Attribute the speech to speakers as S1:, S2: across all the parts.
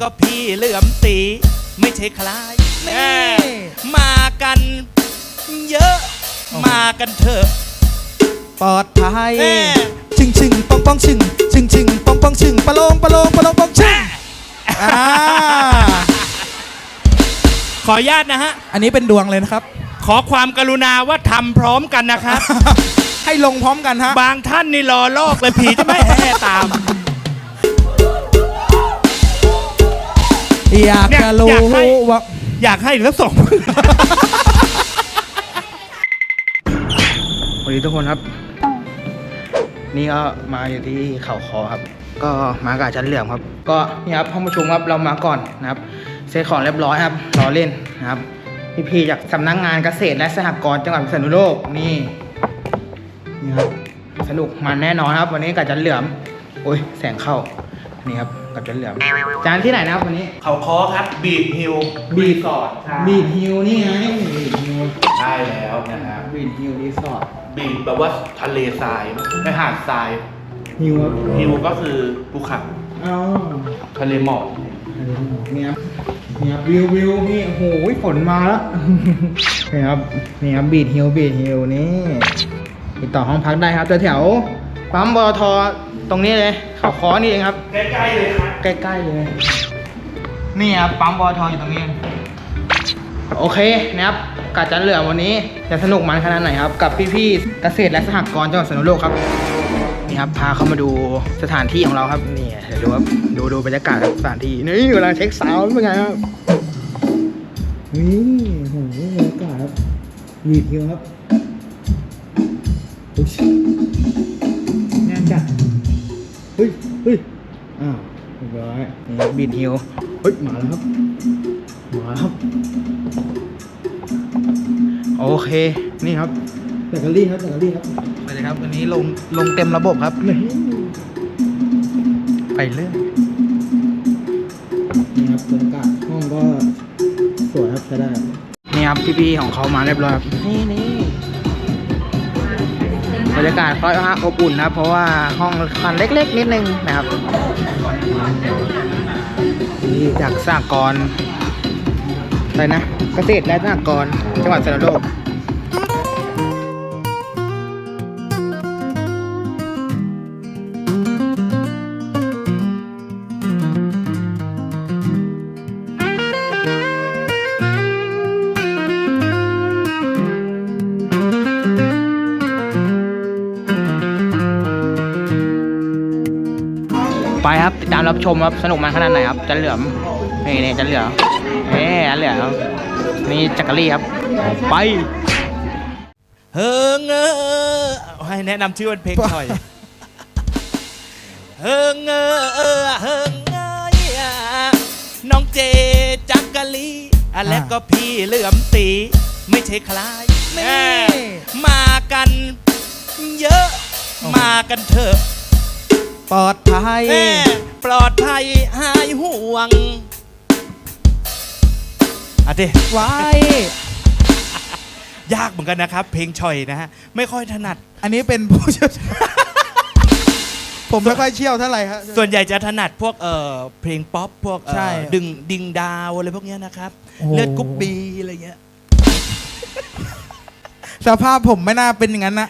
S1: ก็พี่เหลื่อมตี ไม่ใช่คล้าย
S2: นี่
S1: แม่มากันเยอะ
S2: โอ้โห
S1: มากันเถอะ
S2: ปลอดภัย
S1: แม่
S2: ชึงชึงปองปองชึงชึงชึงปองปองชึงปะโลงปะโลงปะโลงปองชึงอ่า
S1: ขออนุญาตนะฮะ
S2: อันนี้เป็นดวงเลยนะครับ
S1: ขอความกรุณาว่าทำพร้อมกันนะครับ
S2: ให้ลงพร้อมกันฮะ
S1: บางท่านนี่รอลอกเลยผีจะไม่แห่ตาม
S2: อยาก
S1: เนี่ย
S2: จะรู้
S1: อยากให้
S2: ว่า
S1: อยากให้อีกสักสอง
S3: สวัสดีทุกคนครับ นี่ก็มาอยู่ที่เขาคอครับ ก็มากับอาจารย์เหลี่ยมครับ ก็นี่ครับห้องประชุมครับเรามาก่อนนะครับเซ็ตของเรียบร้อยครับรอเล่นนะครับพี่ๆจากสำนักงานเกษตรและสหกรณ์จังหวัดพิษณุโลกนี่นี่ครับสนุกมันแน่นอนครับ วันนี้กับอาจารย์เหลี่ยมโอ้ยแสงเข้านี่ครับ กับอาจารย์เหลี่ยมอาจารย์ที่ไหนนะครับวันนี้
S1: เขาคอครับบีดฮิล
S3: บีด
S1: สอร์ท
S3: บีดฮิลนี่ไงบีดฮิล
S1: ใช่แล้วนะครับ
S3: บีดฮิลรีสอร์ท
S1: บีดแปลว่าทะเลทรายไม่หาดทราย
S3: ฮิลครับ
S1: ฮิลก็คือภูเขา
S3: อ้าว
S1: ทะเลหมอก
S3: เนี่ยครับเนี่ยครับวิววิวนี่โอ้โหฝนมาแล้ว นี่ครับนี่ครับบีดฮิลบีดฮิลนี่ติดต่อห้องพักได้ครับแถวๆปั๊มบอท ตรงนี้เลยเขาคอนี่เองครับ
S1: ใกล้ๆเลยครับ
S3: ใกล้ๆเลย นี่ครับปั๊มบอทอยู่ตรงนี้ โอเคนะครับกาจันเหลือวันนี้จะสนุกมันขนาดไหนครับ กับพี่ๆเกษตรและสหกรณ์จังหวัดสระบุรีครับนี่ครับพาเข้ามาดูสถานที่ของเราครับนี่เดี๋ยวดูครับดูดูบรรยากาศครับสถานที่นี่เวลาเช็คซาวด์เป็นไงครับนี่โหบรรยากาศครับวีดเยอะครับโอ้ยแน่นจัด เฮ้ยเฮ้ยอ้าวเรียบร้อยนี่ครับบีดฮิลเฮ้ยมาแล้วครับมาแล้วครับ โอเค นี่ครับแบตเตอรี่ครับแบตเตอรี่ครับไปเลยครับวันนี้ลงลงเต็มระบบครับ นี่ไปเรื่อยนี่ครับบรรยากาศห้องก็สวยครับใช้ได้นี่ครับพี่ๆของเขามาเรียบร้อยครับนี่นี่ บรรยากาศค่อนข้างอบอุ่นนะเพราะว่าห้องคันเล็กๆ นิดนึงนะครับนี่จากสากรอะไรนะเกษตรและสากรจังหวัดสระบุรี ครับติดตามรับชมครับสนุกมันขนาดไหนครับจันเหลือมนี่นี่จันเหลือมเฮ้จันเหลือมนี่จักรีครับ ไป
S1: เฮิงเออให้แนะนำชื่อวันเพลงหน่อยเฮิงเออเออเฮิงเอยอะน้องเจจักกะลีอะและก็พี่เหลื่อมตีไม่ใช่คล้าย
S2: นี่
S1: แม่มากันเยอะ
S2: โอ้โห
S1: มากันเถอะ
S2: ปลอดภัย
S1: แม่ปลอดภัยหายห่วงอะเด
S2: ไว้
S1: ยากเหมือนกันนะครับ เพลงชอยนะฮะ ไม่ค่อยถนัด
S2: อันนี้เป็นผู้เชี่ยวชาญผมไม่ค่อยเชี่ยวเท่าไหร่ครับ
S1: ส่วนใหญ่จะถนัดพวกเอ่อเพลงป๊อปพวกเอ่อ
S2: ใช่
S1: ดึงดิงดาวอะไรพวกเนี้ยนะครับ
S2: โอ้โห
S1: เลือดกรุ๊ปบีอะไรเงี้ย
S2: สภาพผมไม่น่าเป็นอย่างนั้นนะ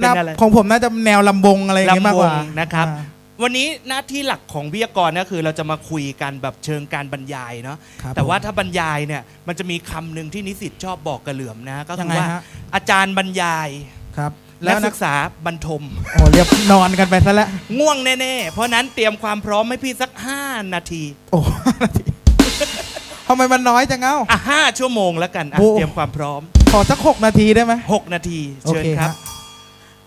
S1: เป็นอะไร
S2: น่าของผมน่าจะแนวลำบงอะไรอย่างงี้มากกว่า
S1: ลำวงนะครับ
S2: อ่า
S1: วันนี้หน้าที่หลักของวิทยากรก็คือเราจะมาคุยกันแบบเชิงการบรรยายเนาะ
S2: ครับ
S1: แต่ว่า
S2: ผม
S1: ถ้าบรรยายเนี่ยมันจะมีคำหนึ่งที่นิสิตชอบบอกกระเหลื่อมนะก็
S2: ยั
S1: คื
S2: ง
S1: อ
S2: ไง
S1: ว่า
S2: ฮะ
S1: อาจารย์บรรยาย
S2: ครับ
S1: และ
S2: แล้วนั
S1: ศึ
S2: ก
S1: กษาบรรทม
S2: โอ้เรียบนอนกันไปซะแล้ว
S1: ง่วงแน่ๆ เพราะนั้นเตรียมความพร้อมให้พี่สัก 5 นาที
S2: โอ้นาทีทำไมมันน้อยจังเอ้า
S1: อะห้าชั่วโมงแล้วกันอะ
S2: โอ้
S1: เตรียมความพร้อม
S2: ขอสักหกนาทีได้ไหม
S1: 6 นาที เชิญครับ
S2: ฮะ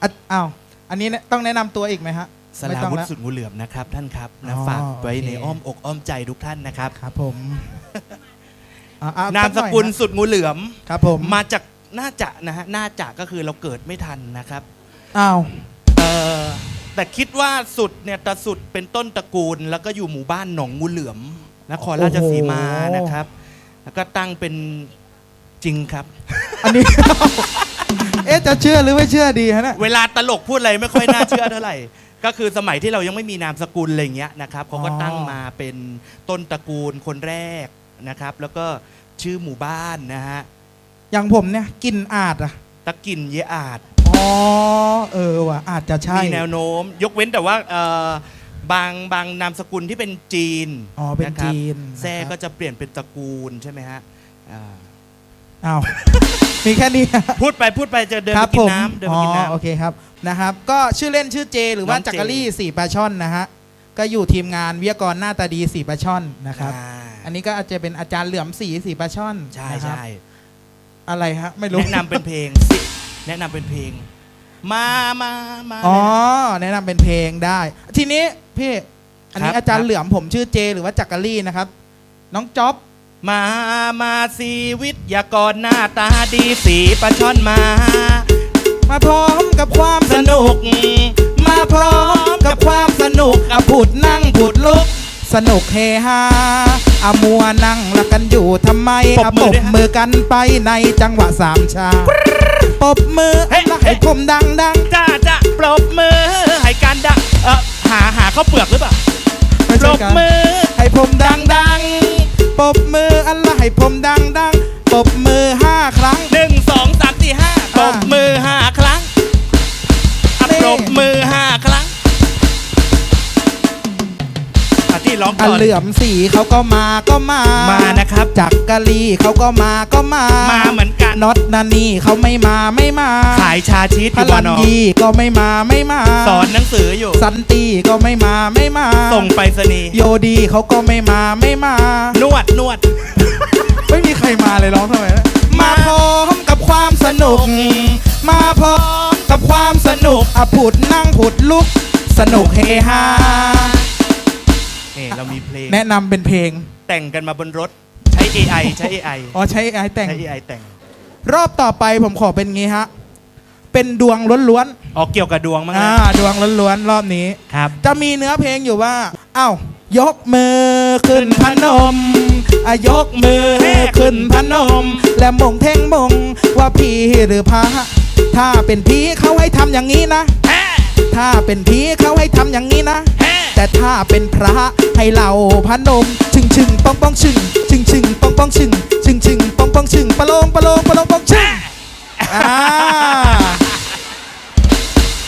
S2: อะอ้าวอันนี้ต้องแนะนำตัวอีกไหมฮะ
S1: ส
S2: ไม่
S1: ลา
S2: ต้อง
S1: วุธ
S2: แล้ว
S1: สุดงูเหลือมนะครับท่านครับนะ
S2: อ๋อ
S1: ฝากไว้
S2: โอเค
S1: ในอ้อมอกอ้อมใจทุกท่านนะครับ
S2: ครับผมอะอะ
S1: นามสกุล
S2: สัหอย
S1: สุดงูเหลือม
S2: ฮะครับผม
S1: มาจากน่าจะนะฮะน่าจะก็คือเราเกิดไม่ทันนะครับ
S2: อ้าว
S1: เออแต่คิดว่าสุดเนี่ยตะสุดเป็นต้นตระกูล แล้วก็อยู่หมู่บ้านหนองงูเหลือมนครราชสีมานะครับ แล้วก็ตั้งเป็นจริงครับ
S2: อันนี้ เอ๊ะจะเชื่อหรือไม่เชื่อดีฮะเนี่ย
S1: เวลาตลกพูดอะไรไม่ค่อยน่าเชื่อเท่าไหร่ ก็คือสมัยที่เรายังไม่มีนามสกุลอะไรอย่างเงี้ยนะครับเขาก็
S2: อ๋อ
S1: ตั้งมาเป็นต้นตระกูลคนแรกนะครับ แล้วก็ชื่อหมู่บ้านนะฮะ
S2: อย่างผมเนี่ยกินอาจอะ
S1: ตะกินเยอาจ
S2: อ๋อ เออว่ะอาจจะใช่
S1: มีแนวโน้ม ยกเว้นแต่ว่าเอ่อบางบางนามสกุลที่เป็นจีน
S2: อ๋อเป็นะครับจีน
S1: แซ่
S2: นะครับ
S1: ก็จะเปลี่ยนเป็นตระกูลใช่ไหมฮะอ่า
S2: อ้าว มีแค่นี้
S1: พูดไปพูดไปจะเดิน
S2: ค
S1: ไป
S2: รับ
S1: กิ
S2: ผ
S1: น
S2: ม
S1: น้ำเดิน
S2: อ๋
S1: ไป
S2: อ
S1: กินน้
S2: โอเคครับนะครับ ก็ชื่อเล่นชื่อเจ หรือว่า
S1: น้องเจ
S2: จักรีสีปลาช่อนนะฮะก็อยู่ทีมงานวิทยากรหน้าตาดีสีปลาช่อนนะำครับ
S1: อ่า
S2: อันนี้ก็อาจจะเป็นอาจารย์เหลื่อมสีสีปลาช่อน
S1: ใช่
S2: นะครับ
S1: ใช่
S2: อะไรฮะไม่รู้
S1: แนะนำเป็นเพลงแนะนำเป็นเพลง มามามา
S2: อ๋อแนะนำเป็นเพลงได้ ทีนี้พี่อันนี้
S1: ครับ
S2: อาจาร
S1: ครั
S2: ย์
S1: บ
S2: เหลื่อมผมชื่อเจ หรือว่าจักรีนะครับ น้องจ๊อบ
S1: มามาสีวิทยากรหน้าตาดีสีปลาช่อนมา
S2: มาพร้อมกับความ
S1: ส
S2: สนุก
S1: นุก
S2: มาพร้อมกับความสนุกอะผุดนั่งผุดลุก สนุกเฮฮาอามัวนั่งละกันอยู่ทำไม
S1: ปรบ
S2: อะ
S1: มื
S2: ป
S1: อ
S2: รบ
S1: ด้วยฮะ
S2: มือกันไปในจังหวะสามชาปรบมือ
S1: เฮ้
S2: แล้ว
S1: เฮ้
S2: ให้ผมดังดัง
S1: จ้าจ้าปรบมือให้การดังเออหาหาข้าวเปลือกหรือเปล่า
S2: ไม่
S1: ปร
S2: ใช่
S1: บ
S2: กัน
S1: มือ
S2: ให้ผมดังดัง ปบมืออันละให้ผมดังดังปบมือห้าครั้ง
S1: ก่อน
S2: เหลื่อมสีเขาก็มาก็มา
S1: มา
S2: มา
S1: นะครับ
S2: จักกะลีเขาก็มาก็มา
S1: มาเหมือนกัน
S2: น็อตนันนี่เขาไม่มาไม่มา
S1: ขายชาชีสอ
S2: พ
S1: ยู่บ
S2: ลั
S1: น
S2: น
S1: อ
S2: ยีก็ไม่มาไม่มา
S1: สอนหนังสืออยู่
S2: สันติก็ไม่มาไม่มา
S1: ส่งไปรษณีย์
S2: โยดีเขาก็ไม่มาไม่มา น
S1: วดนวด
S2: ไม่มีใครมาเลยร้องทำไมนะมาพร้อมกับความสนุก มาพร้อมกับความสนุกอะผุดนั่งผุดลุก สนุกเฮฮา
S1: นี่เรามีเพลง
S2: แนะนำเป็นเพลง
S1: แต่งกันมาบนรถ ใช้ AI ใช้ AI
S2: อ๋อใช้ไอแต่ง
S1: ใช้ AI แต่ง
S2: รอบต่อไปผมขอเป็นงี้ฮะ เป็นดวงล้วน
S1: ออกเกี่ยวกับดวงมั้ง
S2: ๆ
S1: นะ
S2: อ่าดวงล้วนๆ รอบนี้
S1: ครับ
S2: จะมีเนื้อเพลงอยู่ว่าเอ้ายกมือขึ้นพนมอายกมือขึ้นพนม และมงเท่งมงว่าพี่หรือพระถ้าเป็นพี่เขาให้ทำอย่างนี้นะ
S1: แฮ่
S2: ถ้าเป็นพี่เขาให้ทำอย่างนี้นะ
S1: แต่
S2: ถ้าเป็นพระให้เราพนม ชึงชึงปองปองชึงชึงชึงปองปองชึงชึงชึงปองปองชึงปะโลงปะโลงปะโลงปองชึงอ่า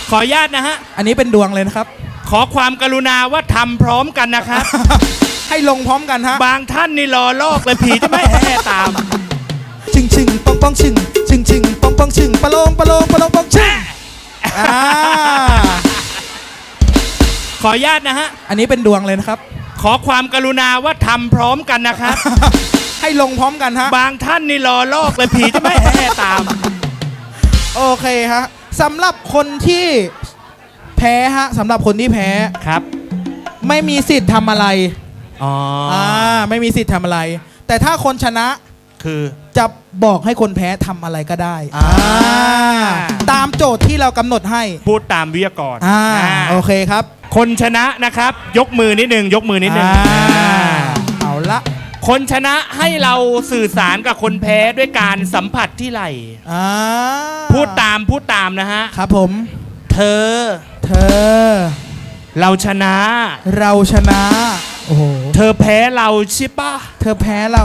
S1: ขออนุญาตนะฮะ
S2: อันนี้เป็นดวงเลยนะครับ
S1: ขอความกรุณาว่าทำพร้อมกันนะครับ
S2: ให้ลงพร้อมกันฮะ
S1: บางท่านนี่รอลอกเลยผีจะไม่แห่ตาม
S2: ชึงชึงปองปองชึงชึงชึงปองปองชึงปะโลงปะโลงปะโลงปองชึงอ่า
S1: ออนุญาตนะฮะ
S2: อันนี้เป็นดวงเลยนะครับ
S1: ขอความกรุณาว่าทำพร้อมกันนะครับ
S2: ให้ลงพร้อมกันฮะ
S1: บางท่านนี่รอลอกเลยผีจะไม่แห่ตาม
S2: โอเคฮะสำหรับคนที่แพ้ฮะสำหรับคนที่แพ้
S1: ครับ
S2: ไม่มีสิทธิ์ทำอะไร
S1: อ๋ออ
S2: อ่าไม่มีสิทธิ์ทำอะไร แต่ถ้าคนชนะ
S1: คือ
S2: จะบอกให้คนแพ้ทำอะไรก็ได้
S1: อ่า
S2: ตามโจทย์ที่เรากำหนดให้
S1: พูดตามวิทยากร
S2: อ่า
S1: อ่า
S2: โอเคครับ
S1: คนชนะนะครับ ยกมือนิดหนึ่งยกมือนิดหนึ่ง
S2: อ่า
S1: อ่า
S2: เอาละ
S1: คนชนะให้เราสื่อสารกับคนแพ้ด้วยการสัมผัสที่ไหล่
S2: อ่า
S1: พูดตามพูดตามนะฮะ
S2: ครับผม
S1: เธอ
S2: เธอ
S1: เราชนะ
S2: เราชนะ โอ้โห
S1: เธอแพ้เราใช่ปะ
S2: เธอแพ้เรา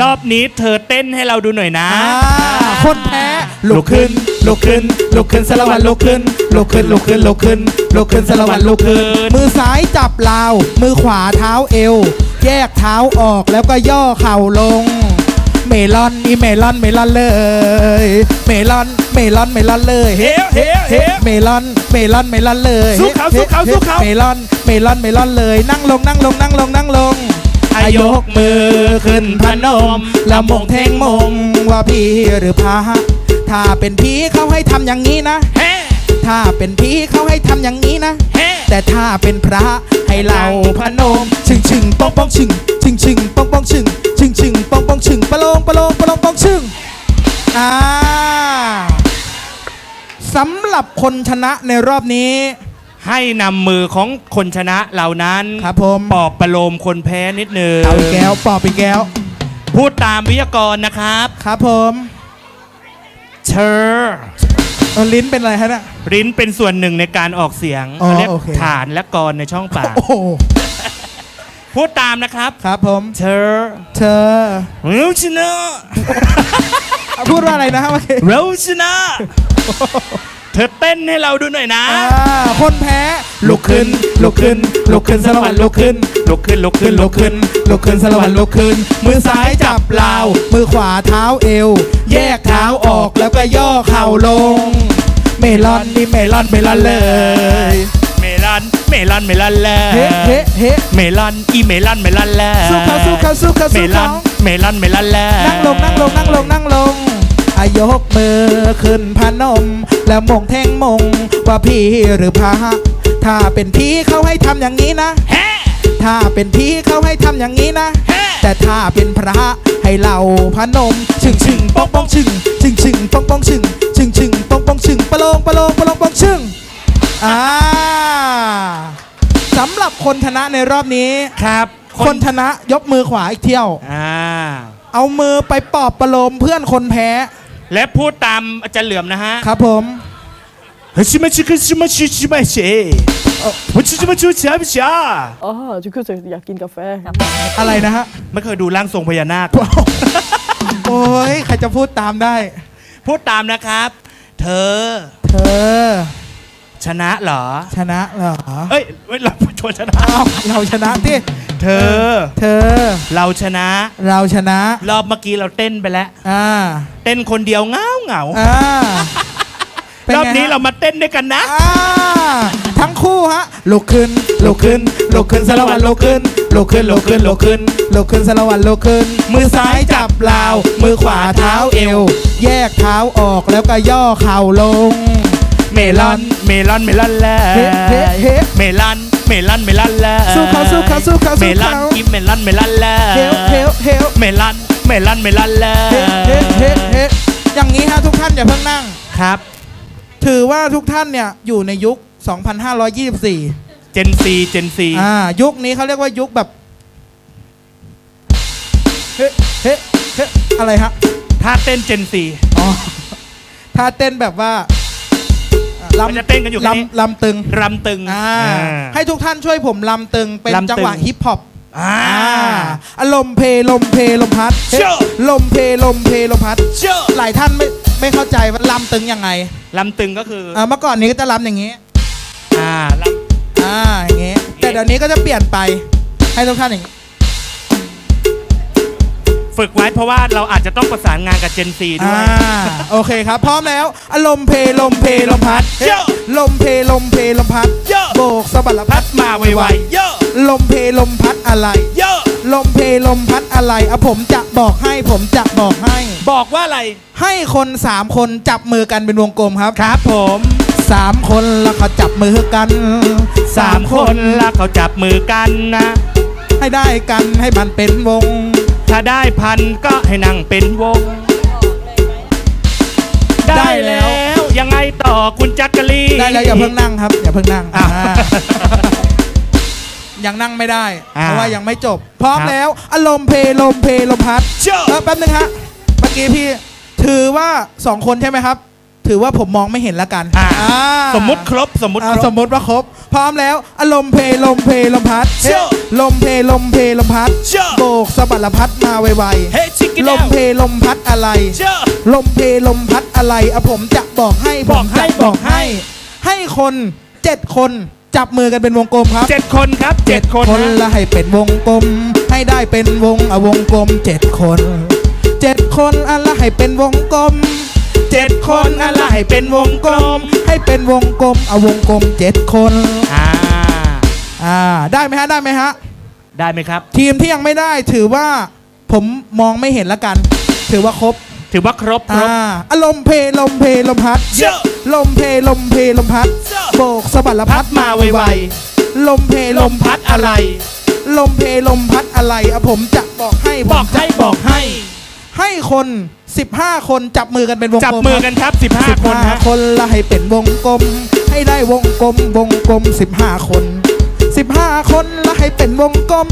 S1: รอบนี้เธอเต้นให้เราดูหน่อยนะ
S2: อ่าคนแพ้ลุกขึ้นลุกขึ้นลุกขึ้นสารวัตรลุกขึ้นลุกขึ้นลุกขึ้นลุกขึ้นลุกขึ้นสารวัตรลุกขึ้น มือซ้ายจับลาว มือขวาเท้าเอว แยกเท้าออกแล้วก็ย่อเข่าลง เมลอนอีเมลอนเมลอนเลย เมลอนเมลอนเมลอนเลย
S1: เฮ้ เฮ้เฮ้
S2: เมลอนเมลอนเมลอนเลย
S1: สู้เขาสู้เขาสู้เขา
S2: เมลอนเมลอนเมลอนเลย นั่งลงนั่งลงนั่งลงนั่งลง
S1: อายกมือขึ้นพนม
S2: แล้วมงเท่งมงว่าพี่หรือพระถ้าเป็นพี่เขาให้ทำอย่างนี้นะ
S1: เฮ้
S2: ถ้าเป็นพี่เขาให้ทำอย่างนี้นะ
S1: เฮ้
S2: แต่ถ้าเป็นพระให้เราพนมชึงชึงปองปองชึงชึงชึงปองปองชึงชึงชึงปองปองชึงปะโลงปะโลงปะโลงปองชึงอ่าสำหรับคนชนะในรอบนี้
S1: ให้นำมือของคนชนะเหล่านั้น
S2: ครับผม
S1: ปอบประโลมคนแพ้นิดหนึ่ง
S2: เอาอีกแก้วปอบอีกแก้ว
S1: พูดตามวิทยากรนะครับ
S2: ครับผม
S1: เเธอ
S2: เออลิ้นเป็นอะไรฮะน่ะ
S1: ลิ้นเป็นส่วนหนึ่งในการออกเสียง
S2: อ๋อ
S1: เขาเรียก
S2: โอเค
S1: ฐานและกรในช่องปาก
S2: โอ้โห
S1: พูดตามนะครับ
S2: ครับผม
S1: เธอ
S2: เธอ
S1: เราชนะ
S2: อะพูดว่าอะไรนะฮะเมื่อกี้
S1: เราชนะ เธอเต้นให้เราดูหน่อยนะ
S2: อ่าคนแพ้ลุกขึ้นลุกขึ้นลุกขึ้นสารวัตรลุกขึ้น
S1: ลุกขึ้นลุกขึ้
S2: ขึ้
S1: น
S2: น
S1: ลุ
S2: ลุ
S1: ก
S2: ก
S1: ขึ้
S2: ขึ้
S1: น
S2: นลุกขึ้นสารวัตรลุกขึ้น มือซ้ายจับลาว มือขวาเท้าเอว แยกเท้าออกแล้วก็ย่อเข่าลง เมลอนนี่เมลอนเมลอนเลย
S1: เมลอนเมลอนเมลอนแล้
S2: เฮ้เฮ้เฮ้
S1: เมลอนอีเมลอนเมลอนแล้ว
S2: สู้เขาสู้เขาสู้เขา
S1: เม
S2: สู้
S1: ลอ
S2: เขา
S1: นเมลอนเมลอนแล้ว
S2: นั่งลงนั่งลงนั่งลงนั่งลงอา ยกมือขึ้นพนม แล้วมงแท่งมงว่าพี่หรือพระถ้าเป็นพี่เขาให้ทำอย่างนี้นะ
S1: แฮ่
S2: ถ้าเป็นพี่เขาให้ทำอย่างนี้นะ
S1: แฮ่
S2: แต่ถ้าเป็นพระให้เราพนมชึงชึงป้องป้องชึงชึงชึงป้องป้องชึงชึงชึงป้องป้องชึงปะโลงปะโลงปะโลงป้องชึงอ่าสำหรับคนชนะในรอบนี้
S1: ครับ
S2: คนชนะยกมือขวาอีกเที่ยว
S1: อ่า
S2: เอามือไปปอบประโลมเพื่อนคนแพ้
S1: และพูดตามอาจารย์เหลื่อมนะฮะ
S2: ครับผม
S1: เฮ้ยชิมาชิคือชิมาชิชิมาเชผมชิชิมาชูเชียบชา
S4: อ๋อจุคือจะอยากกินกาแฟครับ
S2: อะไรนะฮะ
S1: ไม่เคยดูร่างทรงพญานาค
S2: โอ้ยใครจะพูดตามได้
S1: พูดตามนะครับ เธอ
S2: เธอ
S1: ชนะเหรอ
S2: ชนะเหรอ
S1: เอ้ยเว้ยเราชวนชนะ
S2: อ้าวเราชนะที่
S1: เธอ
S2: เธอ
S1: เราชนะ
S2: เราชนะ
S1: รอบเมื่อกี้เราเต้นไปแล้ว
S2: อ่า
S1: เต้นคนเดียวเงาเงา
S2: อ่าป็
S1: รอบ
S2: ไง
S1: นี้
S2: ฮะ
S1: เรามาเต้นด้วยกันนะ
S2: อ่าทั้งคู่ฮะลุกขึ้นลุกขึ้นลุกขึ้นสารวัตรลุกขึ้นลุกขึ้นลุกขึ้นลุกขึ้นลุกขึ้นสารวัตรลุกขึ้น มือซ้ายจับลาว มือขวาเท้าเอว แยกเท้าออกแล้วก็ย่อเข่าลง
S1: เมลอน เมลอน เมลอนแล้ว
S2: เฮ้เฮ้เฮ้
S1: เมลอน เมลอน เมลอนแล้ว
S2: สู้เขาสู้เขาสู้เขาสู้
S1: เมลอน
S2: เขา
S1: กินเมลอน เมลอนแล้ว
S2: เฮลเฮลเฮล
S1: เมลอน เมลอน เมลอนแล้ว
S2: เฮ้เฮ้เฮ้เฮ้อย่างนี้ฮะทุกท่านอย่าเพิ่งนั่ง
S1: ครับ
S2: ถือว่าทุกท่านเนี่ยอยู่ในยุค 2524
S1: เจนซี เจนซี
S2: อ่า ยุคนี้เขาเรียกว่ายุคแบบ เฮ้เฮ้เฮ้อะไรฮะ
S1: ถ้าเต้นเจนซี
S2: อ๋อ ถ้าเต้นแบบว่าอ่า
S1: มันจะเต้นกันอยู่แค่นี้
S2: ลำลำตึง
S1: รำตึง
S2: อ่า
S1: อ่า
S2: ให้ทุกท่านช่วยผมลำตึงเป็น
S1: ลำตึง
S2: จังหวะฮิปฮอป
S1: อ่า
S2: อ่าอารมณ์เพลมเพลมพัด
S1: เชื่อ
S2: ลมเพลมเพลมพัด
S1: เชื่อ
S2: หลายท่านไม่ไม่เข้าใจว่าลำตึงยังไง
S1: ลำตึงก็คือ
S2: อ่าเมื่อก่อนนี้ก็จะลำอย่างนี้
S1: อ่าล
S2: อ่าอย่างงี้แต่เดี๋ยวนี้ก็จะเปลี่ยนไปให้ทุกท่านอย่างนี้ำ
S1: ฝึกไว้เพราะว่าเราอาจจะต้องประสานงานกับเจนซีด้ว
S2: อ่าย โอเคครับ พร้อมแล้วอารมณ์เพลมเพลมพัด
S1: เชื่อ
S2: ลมเพลมเพลมพัด
S1: เยอะ
S2: โบกสะบัดละพั
S1: พั
S2: ด
S1: ดมาไวๆเยอะ
S2: ลมเพลมพัดอะไร
S1: เยอะ
S2: ลมเพลมพัดอะไรอะผมจะบอกให้ผมจะบอกให้
S1: บอกว่าอะไร
S2: ให้คนสามคนจับมือกันเป็นวงกลมครับ
S1: ครับผม
S2: สามคนแล้วเขาจับมือกัน
S1: สามคนแล้วเขาจับมือกันนะ
S2: ให้ได้กันให้มันเป็นวง
S1: ถ้าได้พันก็ให้นั่งเป็นวง
S2: ได้แล้ว
S1: ยังไงต่อคุณจักรี
S2: ได้แล้วอย่าเพิ่งนั่งครับ อย่าเพิ่งนั่ง
S1: อ้าว
S2: อ่ายังนั่งไม่ได้
S1: อ่า
S2: เพราะว่ายังไม่จบ พร้อม
S1: ครับ
S2: แล้วอารมณ์เพลมเพลมพัด
S1: เชื่อ
S2: เออแป๊บนึงฮะเมื่อกี้พี่ถือว่าสองคนใช่ไหมครับ ถือว่าผมมองไม่เห็นละกัน
S1: อ่า
S2: อ่า
S1: สมมุติครบสมมุติ
S2: อ่า
S1: คร
S2: ส
S1: บ
S2: มมติว่าครบ พร้อมแล้วอารมณ์เพลมเพลมพัด
S1: เชื่อ
S2: ลมเพลมเพลมพัด
S1: เชื่อ
S2: โบกสะบัดละพัดมาไว
S1: เฮ้ชิคกี้
S2: ๆลมเพลมพัดอะไร
S1: เชื่อ
S2: ลมเพลมพัดอะไรอะผมจะบอกให้
S1: บ
S2: ผ
S1: อก
S2: ม
S1: ให้
S2: จะ
S1: บอกให้
S2: ให้คนเจ็ดคนจับมือกันเป็นวงกลมครับ
S1: เจ็ดคนครับเจ็ดคน
S2: คน
S1: นะ
S2: ละให้เป็นวงกลม ให้ได้เป็นวงอะวงกลมเจ็ดคนเจ็ดคนอะละให้เป็นวงกลม
S1: เจ็ดคนอะไรให้เป็นวงกลม
S2: ให้เป็นวงกลมอะวงกลมเจ็ดคน
S1: อ่า
S2: อ่าได้ไหมฮะได้ไหมฮะ
S1: ได้ไหมครับ
S2: ทีมที่ยังไม่ได้ถือว่าผมมองไม่เห็นละกัน ถือว่าครบ
S1: ถือว่าครบครบ
S2: อ่าอารมณ์เพลมเพลมพัด
S1: เชื่อ
S2: ลมเพลมเพลมพัด
S1: เชื่อ
S2: โบกสะบัดละ
S1: พั
S2: พั
S1: ด
S2: ด
S1: มาไว
S2: ลมเพ
S1: ๆ
S2: ล
S1: ล
S2: ม
S1: มพัดอะไร
S2: ลมเพลมพัดอะไรอะผมจะบอกให้ผม
S1: บอกให้บอกให้
S2: ให้คน 15 คนจับมือกันเป็นวงกลม
S1: จับมือกันครับสิบห้า
S2: สิบ
S1: คน
S2: ห้า
S1: ฮะ
S2: คนละให้เป็นวงกลม ให้ได้วงกลมวงกลม 15 คน 15 คนละให้เป็นวงกลม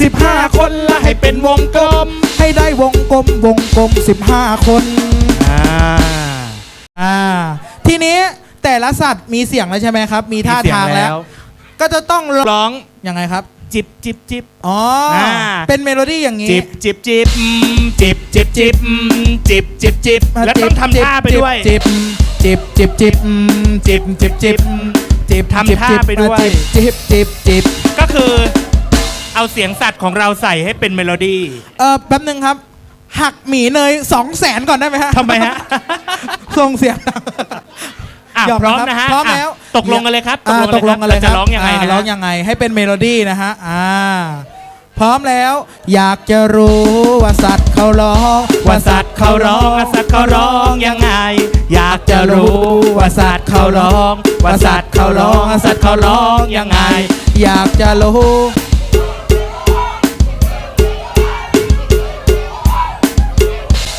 S1: สิบห้าคนละให้เป็นวงกลม
S2: ให้ได้วงกลมวงกลม 15 คน
S1: อ่า
S2: อ่าทีนี้แต่ละสัตว์มีเสียงแล้วใช่ไหมครับ มีท่าทางแล้ว ก็จะต้องร้อง
S1: ร้อง
S2: ยังไงครับ
S1: จิบจิบจิบ
S2: อ๋ออา เป็นเมโลดี้อย่างนี้
S1: จิบจิบจิบอืมจิบจิบจิบอืมจิบจิบจิบ
S2: อะ
S1: แล้ว
S2: จิบ
S1: ต้องทำท่าไปด้วย
S2: จิบจิบจิบจิบอืมจิบจิบจิบจิบ
S1: ทำท่าไปด้วย
S2: จิบจิบจิบจิบ
S1: ก็คือ เอาเสียงสัตว์ของเราใส่ให้เป็นเมโลดี้
S2: เออแป๊บหนึ่งครับ หักหมีเนยสองแสนก่อนได้ไหมฮะ
S1: ทำไมฮะ
S2: ส่งเสียง
S1: อะ
S2: หยอก
S1: พร้อม
S2: นะครับ
S1: นะฮะ
S2: พร้อม
S1: อะ
S2: แล้ว
S1: ตกลงกันเลยครับ
S2: อ่าตกลงกันเลยค
S1: จะ
S2: รับ
S1: ร้องยังไงานะ
S2: ร้องยังไงให้เป็นเมโลดี้นะฮะอ่าพร้อมแล้วอยากจะรู้ว่าสัตว์เขาร้อง
S1: ว่าสัตว์เขาร้องว่าสัตว์เขาร้องยังไง อยากจะรู้ว่าสัตว์เขาร้องว่าสัตว์เขาร้องว่าสัตว์เขาร้องยังไง
S2: อยากจะรู้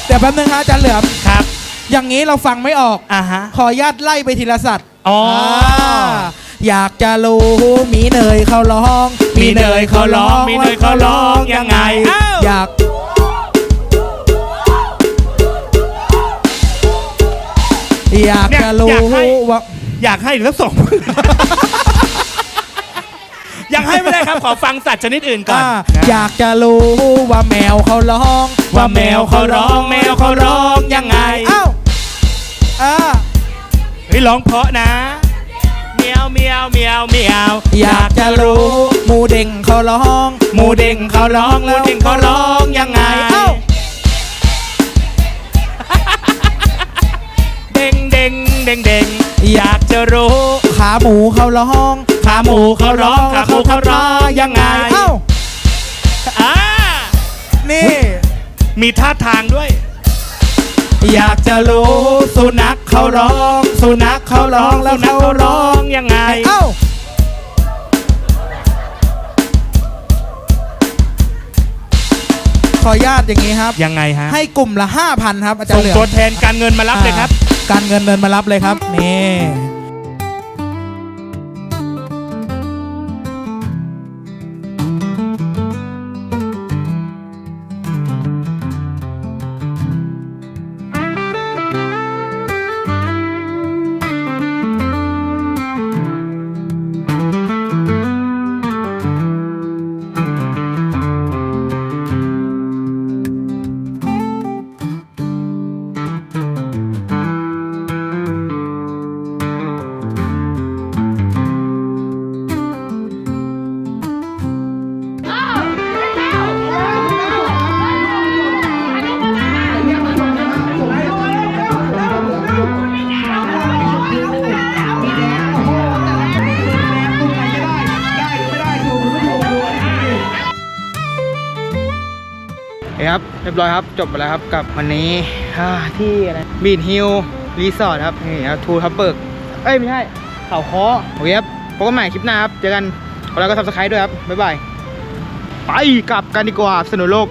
S2: เดี๋ยวแป๊บนึงฮะอาจารย์เหลือม
S1: ครับ
S2: อย่างนี้เราฟังไม่ออก
S1: อ่าฮะ
S2: ขออนุญาตไล่ไปทีละสัตว์
S1: อ๋ออ่า
S2: อยากจะรู้หมีเนยเขาร้อง
S1: มีเนยเขาร้องมีเนยเขาร้องยังไงอ้าว
S2: อยาก อยาก
S1: เนี่ย
S2: จะรู้
S1: อยากให้
S2: ว่า
S1: อยากให้อีกสักสอง อยากให้ไม่ได้ครับ ขอฟังสัตว์ชนิดอื่นก่อน
S2: อ่า
S1: นะ
S2: อยากจะรู้ว่าแมวเขาร้อง
S1: ว่าแมวเขาร้องแมวเขาร้องยังไง
S2: เอ้า อ่า
S1: เฮ้ยร้องเพราะนะเมียวเมียวเมียวเมียว
S2: อยากจะรู้ หมูเด้งเขาร้อง
S1: หมูเด้งเขาร้องหมูเด้งเขาร้องยังไง
S2: เอ้า
S1: เด้งเด้งเด้งเด้งอยากจะรู้
S2: ขาหมูเขาร้อง
S1: ขาหมูเขาร้องขาหมูเขาร้องยังไง
S2: เอ้า
S1: อ่า
S2: นี่
S1: มีท่าทางด้วย
S2: อยากจะรู้
S1: สุนัขเขาร้อง สุนัขเขาร้องแล้วเขาร้องยังไง
S2: เอ้าขออนุญาตอย่างนี้ครับ
S1: ยังไงฮะ
S2: ให้กลุ่มละ 5,000 ครับอาจาร
S1: ส่
S2: ย์
S1: ง
S2: เหลือ
S1: ตัวแทนการเงินมารับเลยครับ
S2: อ่าการเงินเดินมารับเลยครับ นี่
S3: ครับ เรียบร้อยครับ จบไปแล้วครับกับวันนี้ที่อะไรบีนฮิลรีสอร์ทครับนี่ครับทูทับเบิกเอ้ยไม่ใช่เขาคอโอเคครับพบกันใหม่คลิปหน้าครับ เจอกันแล้วก็ซับสไครต์ด้วยครับ บ๊ายบาย ไปกลับกันดีกว่าสนุโลก